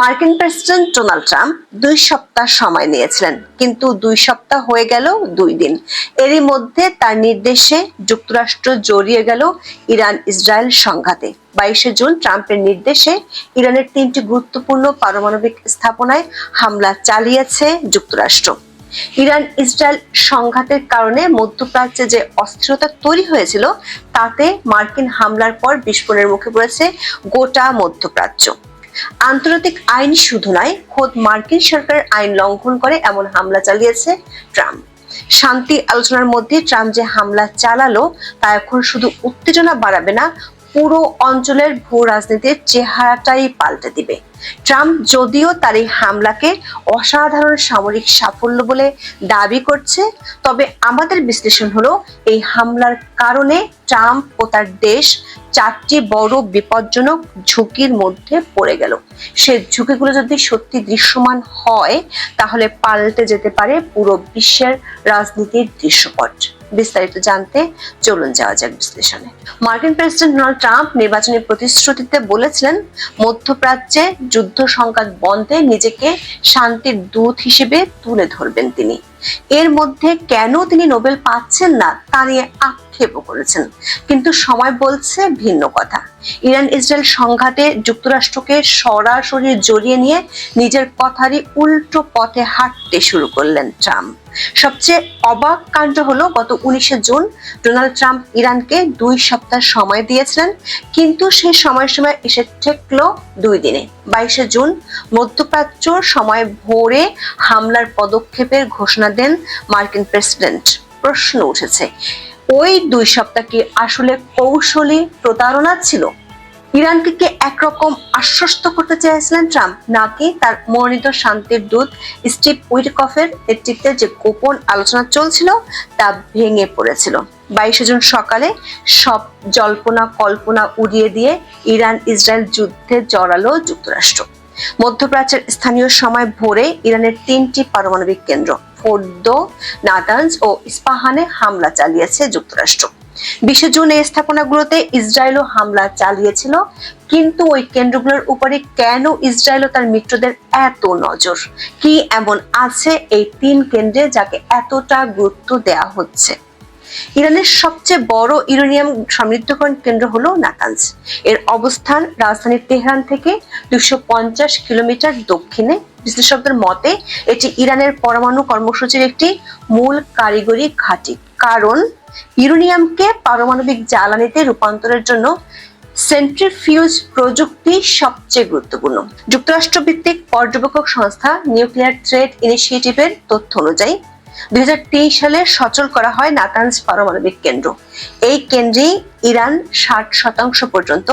মার্কিন president Donald Trump দুই সপ্তাহ সময় নিয়েছিলেন, কিন্তু দুই সপ্তাহ হয়ে গেল দুই দিন। এরই মধ্যে তার নির্দেশে যুক্তরাষ্ট্র জড়িয়ে গেল ইরান ইসরায়েল সংঘাতে। বাইশে জুন ট্রাম্পের নির্দেশে ইরানের তিনটি গুরুত্বপূর্ণ পারমাণবিক স্থাপনায় হামলা চালিয়েছে যুক্তরাষ্ট্র। ইরান ইসরায়েল সংঘাতের কারণে মধ্যপ্রাচ্যে যে অস্থিরতা তৈরি হয়েছিল, তাতে মার্কিন হামলার পর বিস্ফোরণের মুখে পড়েছে গোটা মধ্যপ্রাচ্য। আন্তর্জাতিক আইন শুধু নয় খোদ মার্কিন সরকার আইন লঙ্ঘন করে এমন হামলা চালিয়েছে ট্রাম্প। শান্তি আলোচনার মধ্যে ট্রাম্প যে হামলা চালালো, তা এখন শুধু উত্তেজনা বাড়াবে না পুরো অঞ্চলের ভূ রাজনীতির চেহারাটাই পাল্টে দিবে। ট্রাম্প যদিও তার এই হামলাকে অসাধারণ সামরিক সাফল্য বলে দাবি করছে, তবে আমাদের বিশ্লেষণ হলো এই হামলার কারণে ট্রাম্প ও তার দেশ চারটি বড় বিপজ্জনক ঝুঁকির মধ্যে পড়ে গেল। সে ঝুঁকিগুলো যদি সত্যি দৃশ্যমান হয়, তাহলে পাল্টে যেতে পারে পুরো বিশ্বের রাজনীতির দৃশ্যপট। বিস্তারিত জানতে চলুন যাওয়া যাক বিশ্লেষণে। মার্কিন প্রেসিডেন্ট ডোনাল্ড ট্রাম্প নির্বাচনী প্রতিশ্রুতিতে বলেছিলেন, মধ্যপ্রাচ্যে যুদ্ধ সংঘাত বন্ধে নিজেকে শান্তির দূত হিসেবে তুলে ধরবেন তিনি। এর মধ্যে কেন তিনি নোবেল পাচ্ছেন না, তা নিয়ে আক্ষেপও করেছেন। কিন্তু সময় বলছে ভিন্ন কথা। ইরান ইসরায়েল সংঘাতে যুক্তরাষ্ট্রকে সরাসরি জড়িয়ে নিয়ে নিজের কথারই উল্টো পথে হাঁটতে শুরু করলেন ট্রাম্প। সবচেয়ে অবাক কাণ্ড হলো গত উনিশে জুন ডোনাল্ড ট্রাম্প ইরানকে দুই সপ্তাহ সময় দিয়েছিলেন, কিন্তু সেই সময় সময় এসে ঠেকলো দুই দিনে। বাইশে জুন মধ্যপ্রাচ্য সময় ভোরে হামলার পদক্ষেপের ঘোষণা দেন মার্কিন প্রেসিডেন্ট। প্রশ্ন উঠেছে, ওই দুই সপ্তাহ কি আসলে কৌশলী প্রতারণা ছিল? ইরানকে একরকম আশ্বস্ত করতে চেয়েছিলেন ট্রাম্প। নাকি তার মনোনীত শান্তির দূত স্টিভ উইটকফের নেতৃত্বে যে গোপন আলোচনা চলছিল, তা ভেঙে পড়েছিল। বাইশে জুন সকালে সব জল্পনা কল্পনা উড়িয়ে দিয়ে ইরান ইসরায়েল যুদ্ধে জড়ালো যুক্তরাষ্ট্র। মধ্যপ্রাচ্যের স্থানীয় সময় ভোরে ইরানের তিনটি পারমাণবিক কেন্দ্র, ফোর্দো নাতানজ ও ইস্পাহানে হামলা চালিয়েছে যুক্তরাষ্ট্র। বিশে জুন এই স্থাপনাগুলোতে ইসরায়েলও হামলা চালিয়েছিল, কিন্তু ওই কেন্দ্রগুলোর উপরে কেন ইসরায়েল ও তার মিত্রদের এত নজর? কি এমন আছে এই তিন কেন্দ্রে যাকে এতটা গুরুত্ব দেয়া হচ্ছে? ইরানের সবচেয়ে বড় ইউরেনিয়াম সমৃদ্ধকরণ কেন্দ্র হলো নাতানজ এর অবস্থান রাজধানী তেহরান থেকে দুশো কিলোমিটার দক্ষিণে। বিশ্লেষকদের মতে, এটি ইরানের পরমাণু কর্মসূচির একটি মূল কারিগরি ঘাঁটি। কারণ ইউরেনিয়ামকে পারমাণবিক জ্বালানিতে রূপান্তরের জন্য সেন্ট্রিফিউজ প্রযুক্তি সবচেয়ে গুরুত্বপূর্ণ। যুক্তরাষ্ট্র ভিত্তিক পর্যবেক্ষক সংস্থা নিউক্লিয়ার ট্রেড ইনিশিয়েটিভের তথ্য অনুযায়ী, দুই সালে সচল করা হয় পারমাণবিক কেন্দ্র। এই কেন্দ্রেই ইরান ষাট শতাংশ পর্যন্ত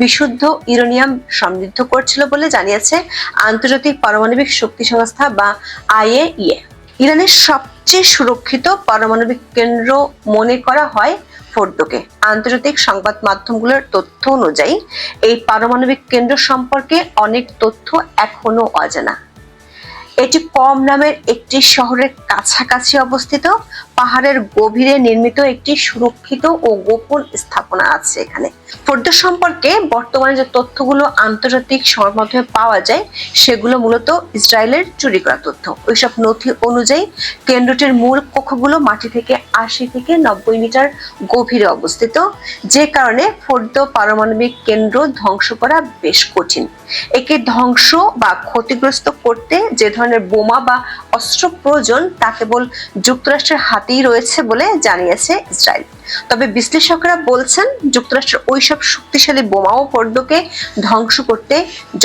বিশুদ্ধ ইউরেনিয়াম সমৃদ্ধ করছিল বলে জানিয়েছে আন্তর্জাতিক পারমাণবিক শক্তি সংস্থা বা আইএইএ। ইরানের সবচেয়ে সুরক্ষিত পারমাণবিক কেন্দ্র মনে করা হয় ফোর্দোকে। আন্তর্জাতিক সংবাদ মাধ্যমগুলোর তথ্য অনুযায়ী, এই পারমাণবিক কেন্দ্র সম্পর্কে অনেক তথ্য এখনও অজানা। এটি কম নামের একটি শহরের কাছাকাছি অবস্থিত। পাহাড়ের গভীরে নির্মিত একটি সুরক্ষিত ও গোপন স্থাপনা আছে এখানে। ফোর্দ সম্পর্কে বর্তমানে যে তথ্যগুলো আন্তর্জাতিক সংবাদ পাওয়া যায়, সেগুলো মূলত ইসরায়েলের চুরি করা তথ্য। ওইসব নথি অনুযায়ী কেন্দ্রটির মূল কক্ষগুলো মাটি থেকে আশি থেকে নব্বই মিটার গভীরে অবস্থিত, যে কারণে ফোর্দ পারমাণবিক কেন্দ্র ধ্বংস করা বেশ কঠিন। একে ধ্বংস বা ক্ষতিগ্রস্ত করতে যে ধরনের বোমা বা অস্ত্র প্রয়োজন, তা কেবল যুক্তরাষ্ট্রের হাতেই রয়েছে বলে জানিয়েছে ইসরায়েল। তবে বিশ্লেষকরা বলছেন যুক্তরাষ্ট্রের ওইসব শক্তিশালী বোমা ও ফোর্দকে ধ্বংস করতে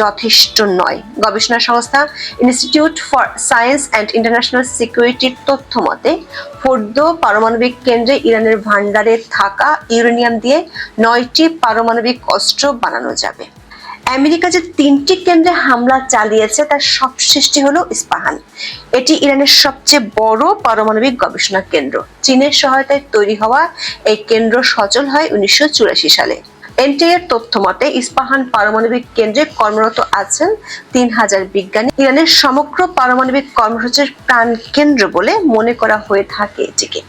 যথেষ্ট নয়। গবেষণা সংস্থা institute for science and international সিকিউরিটির তথ্য মতে ফোর্দ পারমাণবিক কেন্দ্রে ইরানের ভান্ডারে থাকা ইউরেনিয়াম দিয়ে নয়টি পারমাণবিক অস্ত্র বানানো যাবে। আমেরিকা যে তিনটি কেন্দ্রে হামলা চালিয়েছে, তার সবশেষটি হলো ইস্পাহান। এটি ইরানের সবচেয়ে বড় পারমাণবিক গবেষণা কেন্দ্র। চীনের সহায়তায় তৈরি হওয়া এই কেন্দ্র সচল হয় উনিশশো চুরাশি সালে। এনটিএর তথ্য মতে, ইস্পাহান পারমাণবিক কেন্দ্রে কর্মরত আছেন তিন হাজার বিজ্ঞানী। ইরানের সমগ্র পারমাণবিক কর্মসূচির প্রাণ কেন্দ্র বলে মনে করা হয়ে থাকে এটিকে।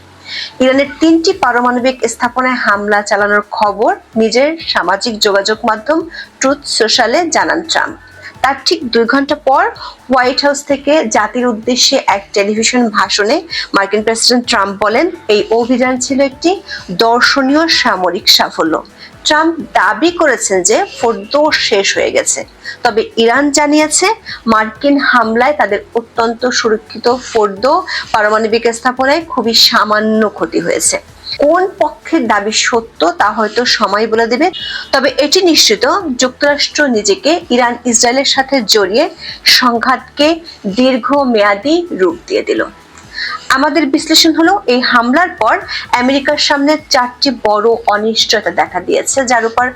ইরানের তিনটি পারমাণবিক স্থাপনায় হামলা চালানোর খবর নিজের সামাজিক যোগাযোগ মাধ্যম ট্রুথ সোশ্যালে জানান ট্রাম্প। তার ঠিক দুই ঘণ্টা পর হোয়াইট হাউস থেকে জাতির উদ্দেশ্যে এক টেলিভিশন ভাষণে মার্কিন প্রেসিডেন্ট ট্রাম্প বলেন, এই অভিযান ছিল একটি দর্শনীয় সামরিক সাফল্য। ট্রাম্প দাবি করেছেন যে ফোর্দো শেষ হয়ে গেছে। তবে ইরান জানিয়েছে মার্কিন হামলায় তাদের অত্যন্ত সুরক্ষিত ফোর্দো পারমাণবিক স্থাপনায় খুবই সামান্য ক্ষতি হয়েছে। কোন পক্ষের দাবি সত্য তা হয়তো সময় বলে দেবে। তবে এটি নিশ্চিত, যুক্তরাষ্ট্র নিজেকে ইরান ইসরায়েলের সাথে জড়িয়ে সংঘাতকে দীর্ঘ দীর্ঘমেয়াদী রূপ দিয়ে দিল। আমাদের বিশ্লেষণ হলো, এই হামলার পর আমেরিকার সামনে চারটি বড় অনিশ্চয়তা দেখা দিয়েছে, যার উপর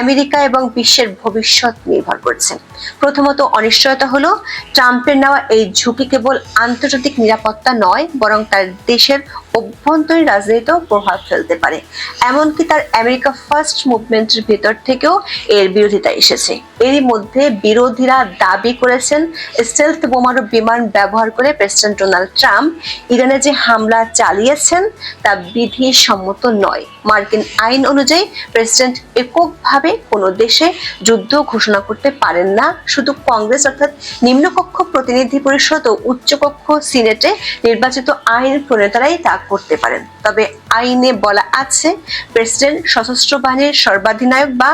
আমেরিকা এবং বিশ্বের ভবিষ্যৎ নির্ভর করছে। প্রথমত অনিশ্চয়তা হলো, ট্রাম্পের নেওয়া এই ঝুঁকি কেবল আন্তর্জাতিক নিরাপত্তা নয়, বরং তার দেশের অভ্যন্তরীণ রাজনীতিতেও প্রভাব ফেলতে পারে। এমনকি তার আমেরিকা ফার্স্ট মুভমেন্টের ভেতর থেকেও এর বিরোধিতা এসেছে। এরই মধ্যে বিরোধীরা দাবি করেছেন স্টেলথ বোমারু বিমান ব্যবহার করে প্রেসিডেন্ট ডোনাল্ড ট্রাম্প ইরানে যে হামলা চালিয়েছেন তা বিধি সম্মত নয়। মার্কিন আইন অনুযায়ী প্রেসিডেন্ট এককভাবে কোনো দেশে যুদ্ধ ঘোষণা করতে পারেন না। শুধু কংগ্রেস অর্থাৎ নিম্নকক্ষ প্রতিনিধি পরিষদ ও উচ্চকক্ষ সিনেটে নির্বাচিত আইন প্রণেতারাই তা করতে পারেন। তবে আইনে বলা আছে, প্রেসিডেন্ট, সশস্ত্র বাহিনীর সর্বাধিনায়ক বা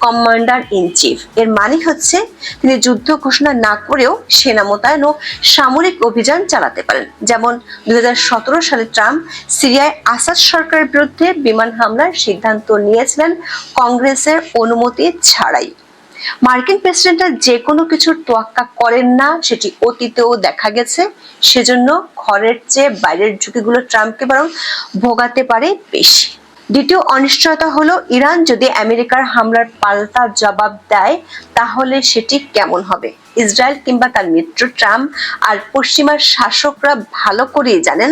কমান্ডার ইন চিফ। এর মানে হচ্ছে, তিনি যুদ্ধ ঘোষণা না করেও সেনা মোতায়েন ও সামরিক অভিযান চালাতে পারেন। যেমন, দুই হাজার সতেরো সালে ট্রাম্প সিরিয়ায় আসাদ সরকারের বিরুদ্ধে বিমান হামলার সিদ্ধান্ত নিয়েছিলেন কংগ্রেসের অনুমতি ছাড়াই। মার্কিন প্রেসিডেন্টরা যে কোনো কিছুর তোয়াক্কা করেন না, সেটি অতীতেও দেখা গেছে। সেজন্য ঘরের চেয়ে বাইরের ঝুঁকিগুলো ট্রাম্পকে বরং ভোগাতে পারে বেশি। দ্বিতীয় অনিশ্চয়তা হলো, ইরান যদি আমেরিকার হামলার পাল্টা জবাব দেয়, তাহলে সেটি কেমন হবে? ইসরায়েল কিংবা তার মিত্র ট্রাম্প আর পশ্চিমার শাসকরা ভালো করেই জানেন,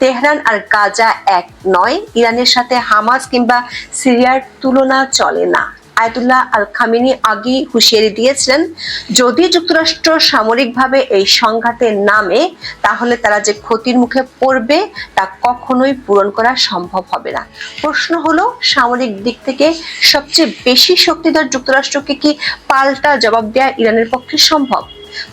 তেহরান আর গাজা এক নয়, ইরানের সাথে হামাস কিংবা সিরিয়ার তুলনা চলে না। আয়তুল্লাহ আল খামিনি আগেই হুঁশিয়ারি দিয়েছিলেন, যদি যুক্তরাষ্ট্র সামরিকভাবে এই সংঘাতে নামে, তাহলে তারা যে ক্ষতির মুখে পড়বে, তা কখনোই পূরণ করা সম্ভব হবে না। প্রশ্ন হলো, সামরিক দিক থেকে সবচেয়ে বেশি শক্তিধর যুক্তরাষ্ট্রকে কি পাল্টা জবাব দেওয়া ইরানের পক্ষে সম্ভব?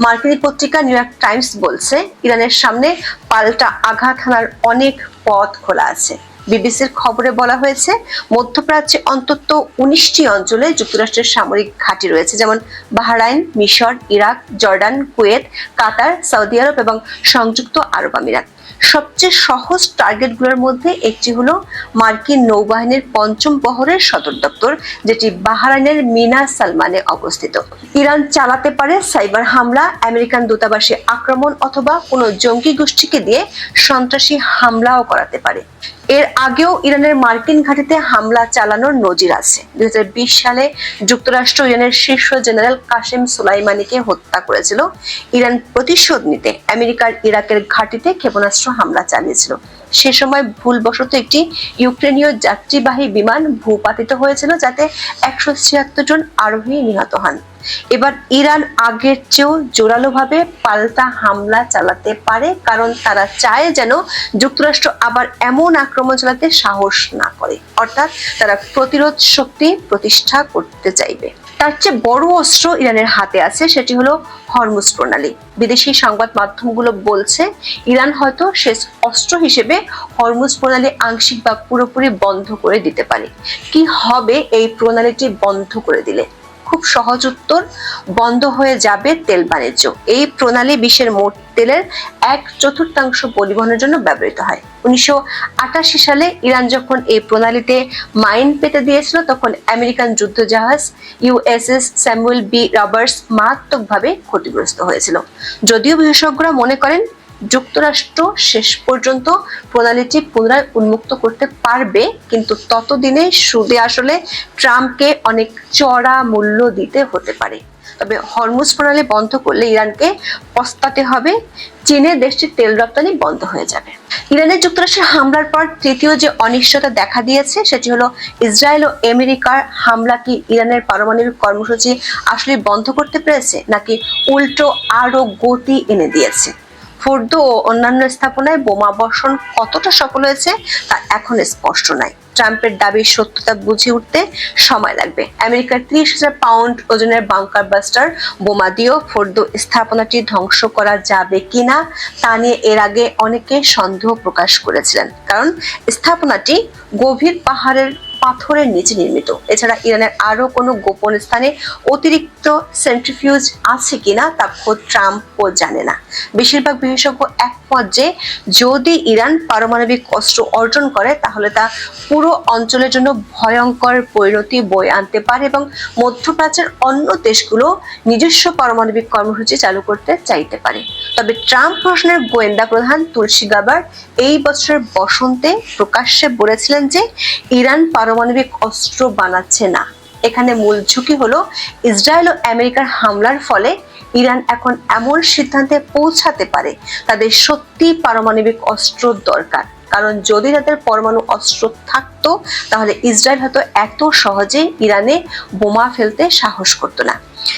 মার্কিন পত্রিকা নিউ ইয়র্ক টাইমস বলছে, ইরানের সামনে পাল্টা আঘাত হানার অনেক পথ খোলা আছে। বিবিসির খবরে বলা হয়েছে, মধ্যপ্রাচ্যে অন্তত উনিশটি অঞ্চলে যুক্তরাষ্ট্রের সামরিক ঘাঁটি রয়েছে, যেমন বাহরাইন, মিশর, Iraq, Jordan, Kuwait, Qatar, Saudi Arab এবং সংযুক্ত আরব আমিরাত। সবচেয়ে সহজ টার্গেটগুলোর মধ্যে একটি হলো মার্কিন নৌবাহিনীর পঞ্চম বহরের সদর দপ্তর, যেটি বাহরাইনের মিনা সালমানে অবস্থিত। ইরান চালাতে পারে সাইবার হামলা, আমেরিকান দূতাবাসে আক্রমণ অথবা কোনো জঙ্গি গোষ্ঠীকে দিয়ে সন্ত্রাসী হামলাও করাতে পারে। এর আগেও ইরানের মার্কিন ঘাঁটিতে হামলা চালানোর নজির আছে। দুই হাজার বিশ সালে যুক্তরাষ্ট্র ইরানের শীর্ষ জেনারেল কাশেম সুলাইমানিকে হত্যা করেছিল। ইরান প্রতিশোধ নিতে আমেরিকার ইরাকের ঘাটিতে ক্ষেপণাস্ত্র হামলা চালিয়েছিল। সে সময় ভুলবশত একটি ইউক্রেনীয় যাত্রীবাহী বিমান ভূপাতিত হয়েছিল যাতে একশো ছিয়াত্তর জন আরোহী নিহত হন। এবার ইরান আগের চেয়েও জোরালোভাবে পাল্টা হামলা চালাতে পারে, কারণ তারা চায় যেন যুক্তরাষ্ট্র আবার এমন আক্রমণ চালাতে সাহস না করে। অর্থাৎ তারা প্রতিরোধ শক্তি প্রতিষ্ঠা করতে চাইবে। তার চেয়ে বড় অস্ত্র ইরানের হাতে আছে, সেটি হলো হরমুজ প্রণালী। বিদেশি সংবাদ মাধ্যমগুলো বলছে, ইরান হয়তো শেষ অস্ত্র হিসেবে হরমুজ প্রণালী আংশিক বা পুরোপুরি বন্ধ করে দিতে পারে। কি হবে এই প্রণালীটি বন্ধ করে দিলে? খুব সহজ উত্তর, বন্ধ হয়ে যাবে তেল বাণিজ্য। এই প্রণালী বিশ্বের মোট তেলের এক চতুর্থাংশ পরিবহনের জন্য ব্যবহৃত হয়। উনিশশো আটাশি সালে ইরান যখন এই প্রণালীতে মাইন পেতে দিয়েছিল, তখন আমেরিকান যুদ্ধ যুদ্ধজাহাজ ইউএসএস স্যামুয়েল বি রবার্টস মারাত্মকভাবে ক্ষতিগ্রস্ত হয়েছিল। যদিও বিশেষজ্ঞরা মনে করেন যুক্তরাষ্ট্র শেষ পর্যন্ত প্রণালীটি পুনরায় উন্মুক্ত করতে পারবে, কিন্তু ততদিনে সুদে আসলে ট্রাম্পকে অনেক চড়া মূল্য দিতে হতে পারে। তবে হরমুজ প্রণালী বন্ধ করলে ইরানকে পস্তাতে হবে, চীনে দেশটির তেল রপ্তানি বন্ধ হয়ে যাবে। ইরানের যুক্তরাষ্ট্রের হামলার পর তৃতীয় যে অনিশ্চয়তা দেখা দিয়েছে, সেটি হলো ইসরায়েল ও আমেরিকার হামলা কি ইরানের পারমাণবিক কর্মসূচি আসলে বন্ধ করতে পেরেছে, নাকি উল্টো আরও গতি এনে দিয়েছে? ফোর্দো ও অন্যান্য স্থাপনায় বোমা বর্ষণ কতটা সফল হয়েছে তা এখন স্পষ্ট নয়। ট্রাম্পের দাবির সত্যতা বুঝে উঠতে সময় লাগবে। আমেরিকার ত্রিশ হাজার পাউন্ড ওজনের বাংকার বাস্টার বোমা দিয়েও ফোর্দ স্থাপনাটি ধ্বংস করা যাবে কিনা তা নিয়ে এর আগে অনেকে সন্দেহ প্রকাশ করেছিলেন। কারণ স্থাপনাটি গভীর পাহাড়ের পাথরের নিচে নির্মিত। এছাড়া ইরানের আরও কোনো গোপন স্থানে অতিরিক্ত সেন্ট্রিফিউজ আছে কিনা তা খোদ ট্রাম্পও জানে না। বেশিরভাগ বিশেষজ্ঞ একমত যে, যদি ইরান পারমাণবিক অস্ত্র অর্জন করে, তাহলে তা পুরো অঞ্চলের জন্য ভয়ঙ্কর পরিণতি বয়ে আনতে পারে এবং মধ্যপ্রাচ্যের অন্য দেশগুলো নিজস্ব পারমাণবিক কর্মসূচি চালু করতে চাইতে পারে। তবে ট্রাম্প প্রশ্নের গোয়েন্দা প্রধান তুলসী গাবার এই বছরের বসন্তে প্রকাশ্যে বলেছিলেন যে, ইরান পারমাণবিক অস্ত্র বানাচ্ছে না। এখানে মূল ঝুঁকি হলো ইসরায়েল ও আমেরিকার হামলার ফলে ইরান এখন এমন সিদ্ধান্তে পৌঁছাতে পারে, তাদের সত্যি পারমাণবিক অস্ত্র দরকার। কারণ যদি তাদের পরমাণু অস্ত্র থাকতো, তাহলে ইসরায়েল হয়তো এত সহজে ইরানে বোমা ফেলতে সাহস করতো না।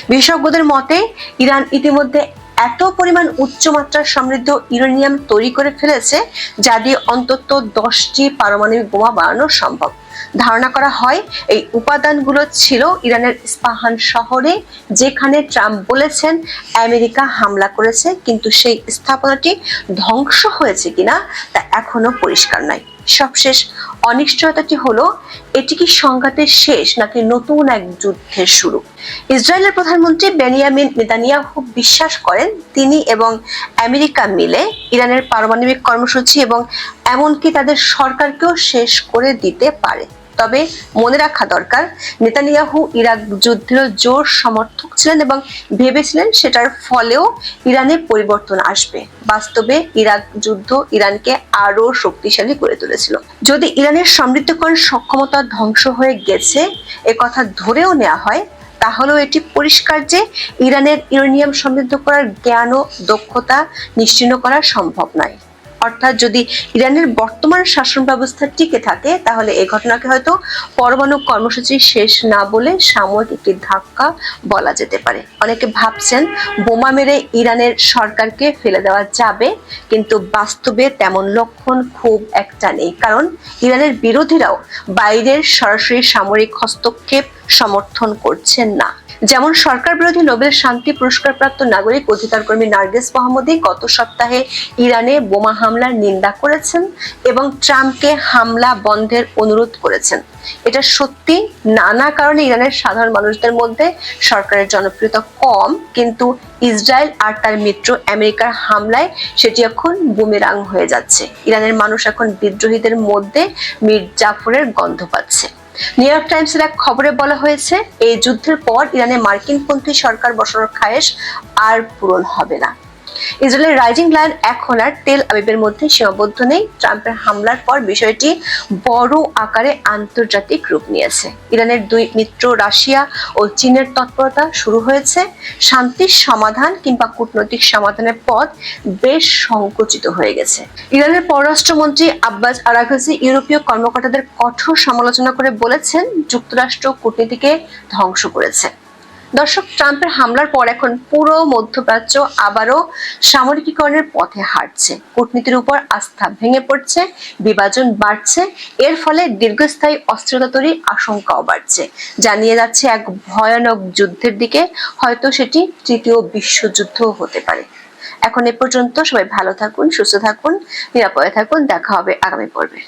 বিশেষজ্ঞদের মতে, ইরান ইতিমধ্যে এত পরিমাণ উচ্চমাত্রার সমৃদ্ধ ইউরেনিয়াম তৈরি করে ফেলেছে যা দিয়ে অন্তত দশটি পারমাণবিক বোমা বানানো সম্ভব। ধারণা করা হয়, এই উপাদানগুলো ছিল ইরানের ইস্পাহান শহরে, যেখানে ট্রাম্প বলেছেন আমেরিকা হামলা করেছে, কিন্তু সেই স্থাপনাটি ধ্বংস হয়েছে কিনা তা এখনও পরিষ্কার নয় সবশেষ অনিশ্চয়তাটি হলো, এটি কি সংঘাতের শেষ নাকি নতুন এক যুদ্ধের শুরু? ইসরায়েলের প্রধানমন্ত্রী বেনিয়ামিন নেতানিয়াহু বিশ্বাস করেন, তিনি এবং আমেরিকা মিলে ইরানের পারমাণবিক কর্মসূচি এবং এমনকি তাদের সরকারকেও শেষ করে দিতে পারে। তবে মনে রাখা দরকার, নেতানিয়াহু ইরাক যুদ্ধের জোর সমর্থক ছিলেন এবং ভেবেছিলেন সেটার ফলেও ইরানে পরিবর্তন আসবে। বাস্তবে ইরাক যুদ্ধ ইরানকে আরও শক্তিশালী করে তুলেছিল। যদি ইরানের সমৃদ্ধকরণ সক্ষমতা ধ্বংস হয়ে গেছে, এ কথা ধরেও নেওয়া হয়, তাহলেও এটি পরিষ্কার যে ইরানের ইউরেনিয়াম সমৃদ্ধ করার জ্ঞান ও দক্ষতা নিশ্চিন্ন করা সম্ভব নয়। অর্থাৎ যদি ইরানের বর্তমান শাসন ব্যবস্থা টিকে থাকে, তাহলে এই ঘটনাকে হয়তো পরমাণু কর্মসূচি শেষ না বলে সাময়িক একটি ধাক্কা বলা যেতে পারে। অনেকে ভাবছেন বোমা মেরে ইরানের সরকারকে ফেলে দেওয়া যাবে, কিন্তু বাস্তবে তেমন লক্ষণ খুব একটা নেই, কারণ ইরানের বিরোধীরাও বাইরের সরাসরি সামরিক হস্তক্ষেপ সমর্থন করছেন না। যেমন সরকার বিরোধী নোবেল শান্তি পুরস্কারপ্রাপ্ত নাগরিক অধিকার কর্মী নার্গিস মোহাম্মদী গত সপ্তাহে ইরানে বোমা হামলার নিন্দা করেছেন এবং ট্রাম্পকে হামলা বন্ধের অনুরোধ করেছেন। এটা সত্যি? নানা কারণে ইরানের সাধারণ মানুষদের মধ্যে সরকারের জনপ্রিয়তা কম, কিন্তু ইসরায়েল আর তার মিত্র আমেরিকার হামলায় সেটি এখন বুমেরাং হয়ে যাচ্ছে। ইরানের মানুষ এখন বিদ্রোহীদের মধ্যে মীর জাফরের গন্ধ পাচ্ছে। নিউ ইয়র্ক টাইমসের এক খবরে বলা হয়েছে, এই যুদ্ধের পর ইরানে মার্কিনপন্থী সরকার বসানোর খায়েশ আর পূরণ হবে না। ইসরায়েলের রাইজিং লায়ন এখন আর তেল আবিবের মধ্যে সীমাবদ্ধ নেই। ট্রাম্পের হামলার পর বিষয়টি বড় আকারে আন্তর্জাতিক রূপ নিয়েছে। ইরানের দুই মিত্র রাশিয়া ও চীনের তৎপরতা শুরু হয়েছে। শান্তির সমাধান কিংবা কূটনৈতিক সমাধানের পথ বেশ সংকুচিত হয়ে গেছে। ইরানের পররাষ্ট্রমন্ত্রী আব্বাস আরাঘাজি ইউরোপীয় কর্মকর্তাদের কঠোর সমালোচনা করে বলেছেন, যুক্তরাষ্ট্র কূটনীতিকে ধ্বংস করেছে। দর্শক, ট্রাম্পের হামলার পর এখন পুরো মধ্যপ্রাচ্য আবারও সামরিকীকরণের পথে হাঁটছে। কূটনীতির উপর আস্থা ভেঙে পড়ছে, বিভাজন বাড়ছে, এর ফলে দীর্ঘস্থায়ী অস্ত্রতা তৈরির আশঙ্কাও বাড়ছে। জানিয়ে যাচ্ছে এক ভয়ানক যুদ্ধের দিকে, হয়তো সেটি তৃতীয় বিশ্বযুদ্ধও হতে পারে। এখন এ পর্যন্ত সবাই ভালো থাকুন, সুস্থ থাকুন, নিরাপদে থাকুন, দেখা হবে আগামী পর্বে।